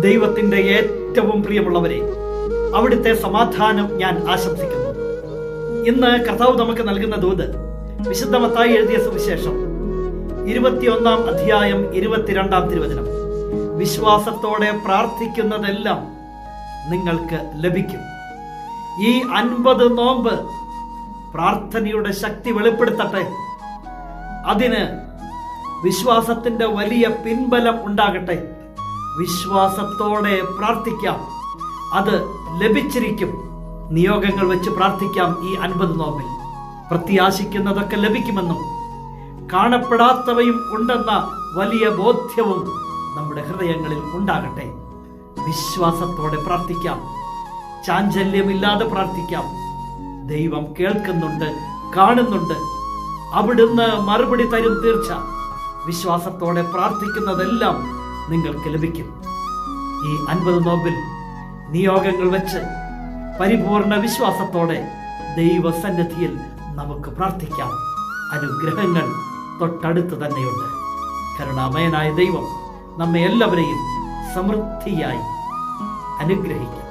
ദൈവത്തിന്റെ ഏറ്റവും പ്രിയമുള്ളവരെ അവിടുത്തെ സമാധാനം ഞാൻ ആശംസിക്കുന്നു. ഇന്ന് കർത്താവ് നമുക്ക് നൽകുന്ന ദൂത് വിശുദ്ധമത്തായി എഴുതിയ സുവിശേഷം ഇരുപത്തിയൊന്നാം അധ്യായം ഇരുപത്തിരണ്ടാം തിരുവചനം. വിശ്വാസത്തോടെ പ്രാർത്ഥിക്കുന്നതെല്ലാം നിങ്ങൾക്ക് ലഭിക്കും. ഈ അൻപത് നോമ്പ് പ്രാർത്ഥനയുടെ ശക്തി വെളിപ്പെടുത്തട്ടെ. അതിന് വിശ്വാസത്തിന്റെ വലിയ പിൻബലം ഉണ്ടാകട്ടെ. വിശ്വാസത്തോടെ പ്രാർത്ഥിക്കാം. അത് ലഭിച്ചിരിക്കും. നിയോഗങ്ങൾ വെച്ച് പ്രാർത്ഥിക്കാം ഈ അൻപത് നോമ്പിൽ. പ്രത്യാശിക്കുന്നതൊക്കെ ലഭിക്കുമെന്നും കാണപ്പെടാത്തവയും ഉണ്ടെന്ന വലിയ ബോധ്യവും നമ്മുടെ ഹൃദയങ്ങളിൽ ഉണ്ടാകട്ടെ. വിശ്വാസത്തോടെ പ്രാർത്ഥിക്കാം. ചാഞ്ചല്യമില്ലാതെ പ്രാർത്ഥിക്കാം. ദൈവം കേൾക്കുന്നുണ്ട് കാണുന്നുണ്ട്. അവിടുന്ന് മറുപടി തരും തീർച്ച. വിശ്വാസത്തോടെ പ്രാർത്ഥിക്കുന്നതെല്ലാം നിങ്ങൾക്ക് ലഭിക്കും. ഈ അൻപത് നോമ്പിൽ നിയോഗങ്ങൾ വെച്ച് പരിപൂർണ വിശ്വാസത്തോടെ ദൈവസന്നിധിയിൽ നമുക്ക് പ്രാർത്ഥിക്കാം. അനുഗ്രഹങ്ങൾ തൊട്ടടുത്ത് തന്നെയുണ്ട്. കരുണാമയനായ ദൈവം നമ്മെ എല്ലാവരെയും സമൃദ്ധിയായി അനുഗ്രഹിക്കും.